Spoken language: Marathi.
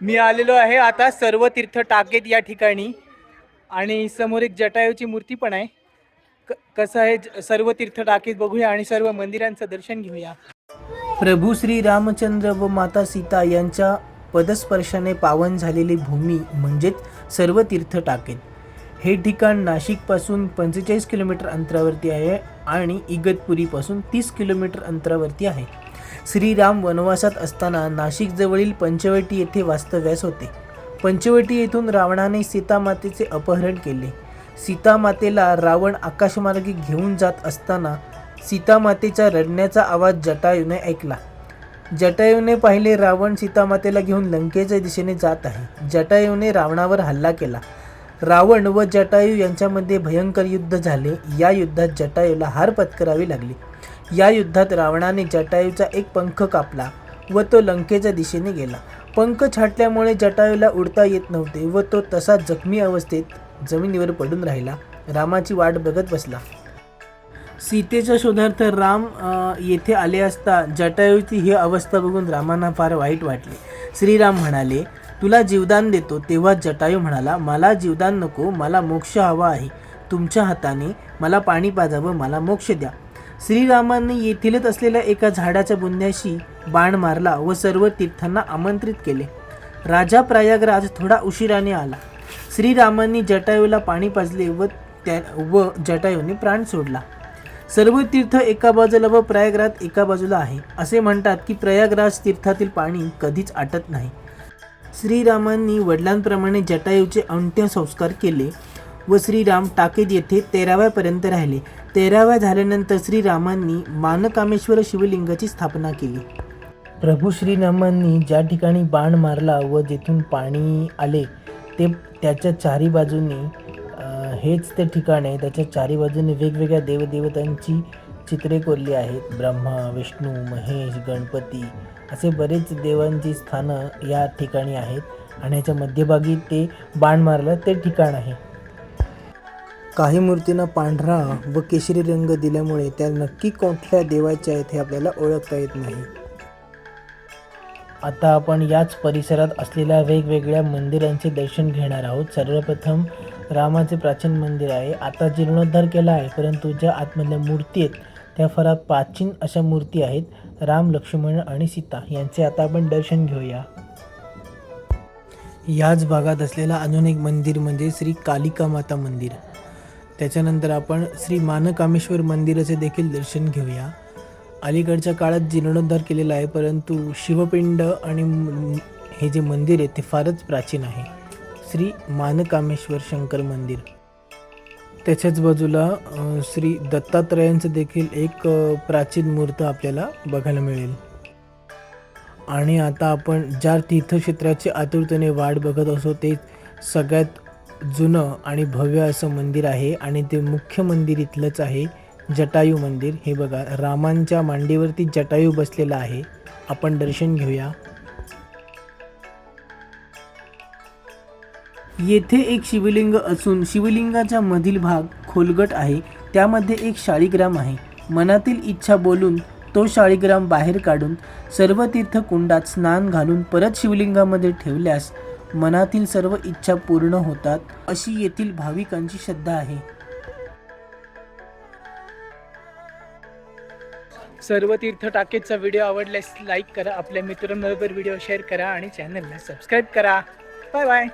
मी आलेलो आहे आता सर्व तीर्थ टाकेत या ठिकाणी. आणि समोर एक जटायूची मूर्ती पण आहे. क कसं आहे ज- सर्व तीर्थ टाकेत बघूया आणि सर्व मंदिरांचं दर्शन घेऊया. प्रभू श्री रामचंद्र व माता सीता यांच्या पदस्पर्शाने पावन झालेली भूमी म्हणजेच सर्व तीर्थ टाकेत. हे ठिकाण नाशिकपासून पंचेचाळीस किलोमीटर अंतरावरती आहे आणि इगतपुरीपासून तीस किलोमीटर अंतरावरती आहे. श्रीराम वनवासात असताना नाशिकजवळील पंचवटी येथे वास्तव्यास होते. पंचवटी येथून रावणाने सीतामातेचे अपहरण केले. सीतामातेला रावण आकाशमार्गे घेऊन जात असताना सीतामातेच्या रडण्याचा आवाज जटायूने ऐकला. जटायूने पाहिले रावण सीतामातेला घेऊन लंकेच्या दिशेने जात आहे. जटायूने रावणावर हल्ला केला. रावण व जटायू यांच्यामध्ये भयंकर युद्ध झाले. या युद्धात जटायूला हार पत्करावी लागली. या युद्धात रावणाने जटायूचा एक पंख कापला व तो लंकेच्या दिशेने गेला. पंख छाटल्यामुळे जटायूला उडता येत नव्हते व तो तसा जखमी अवस्थेत जमिनीवर पडून राहिला. रामाची वाट बघत बसला. सीतेच्या शोधार्थ राम येथे आले असता जटायूची ही अवस्था बघून रामांना फार वाईट वाटले. श्रीराम म्हणाले तुला जीवदान देतो तेव्हा जटायू म्हणाला मला जीवदान नको मला मोक्ष हवा आहे. तुमच्या हाताने मला पाणी पाजावं मला मोक्ष द्या. श्रीरामांनी येथीलच असलेल्या एका झाडाच्या बुंद्याशी बाण मारला व सर्व तीर्थांना आमंत्रित केले. राजा प्रयागराज थोडा उशिराने आला. श्रीरामांनी जटायूला पाणी पाजले व त्या व जटायूने प्राण सोडला. सर्व तीर्थ एका बाजूला व प्रयागराज एका बाजूला आहे. असे म्हणतात की प्रयागराज तीर्थातील पाणी कधीच आटत नाही. श्रीरामांनी वडिलांप्रमाणे जटायूचे अंत्यसंस्कार केले व श्रीराम टाकेत येथे तेराव्यापर्यंत राहिले. तेराव्या झाल्यानंतर श्रीरामांनी मानकामेश्वर शिवलिंगाची स्थापना केली. प्रभू श्रीरामांनी ज्या ठिकाणी बाण मारला व जेथून पाणी आले ते त्याच्या चारी बाजूनी हेच ते ठिकाण आहे. त्याच्या चारी बाजूने वेगवेगळ्या देवदेवतांची चित्रे कोरली आहेत. ब्रह्मा विष्णू महेश गणपती असे बरेच देवांची स्थानं या ठिकाणी आहेत आणि याच्या मध्यभागी ते बाण मारलं ते ठिकाण आहे. काही मूर्तींना पांढरा व केशरी रंग दिल्यामुळे त्या नक्की कोणत्या देवाच्या आहेत हे आपल्याला ओळखता येत नाही. आता आपण याच परिसरात असलेल्या वेगवेगळ्या मंदिरांचे दर्शन घेणार आहोत. सर्वप्रथम रामाचे प्राचीन मंदिर आहे. आता जीर्णोद्धार केला आहे परंतु ज्या आतमधल्या मूर्ती आहेत त्या फरात प्राचीन अशा मूर्ती आहेत राम लक्ष्मण आणि सीता. यांचे आता आपण दर्शन घेऊया. याच भागात असलेला अजून एक मंदिर म्हणजे श्री कालिका माता मंदिर. त्याच्यानंतर आपण श्री मानकामेश्वर मंदिराचे देखील दर्शन घेऊया. अलीकडच्या काळात जीर्णोद्धार केलेला आहे परंतु शिवपिंड आणि हे जे मंदिर आहे ते फारच प्राचीन आहे. श्री मानकामेश्वर शंकर मंदिर. त्याच्याच बाजूला श्री दत्तात्रयांचं देखील एक प्राचीन मूर्त आपल्याला बघायला मिळेल. आणि आता आपण ज्या तीर्थक्षेत्राची आतुरतेने वाट बघत असो ते सगळ्यात जुनं आणि भव्य असं मंदिर आहे. आणि ते मुख्य मंदिर इथलंच आहे जटायू मंदिर. हे बघा रामांच्या मांडीवरती जटायू बसलेला आहे. आपण दर्शन घेऊया. येथे एक शिवलिंग असून शिवलिंगाच्या मधील भाग खोलगट आहे. त्यामध्ये एक शाळीग्राम आहे. मनातील इच्छा बोलून तो शाळीग्राम बाहेर काढून सर्व तीर्थकुंडात स्नान घालून परत शिवलिंगामध्ये ठेवल्यास मनातील सर्व इच्छा पूर्ण होतात अशी येथील भाविकांची श्रद्धा आहे. सर्व तीर्थ टाकेचा व्हिडिओ आवडल्यास लाईक करा आपल्या मित्रांबरोबर व्हिडिओ शेअर करा आणि चॅनलला सबस्क्राईब करा. Bye bye.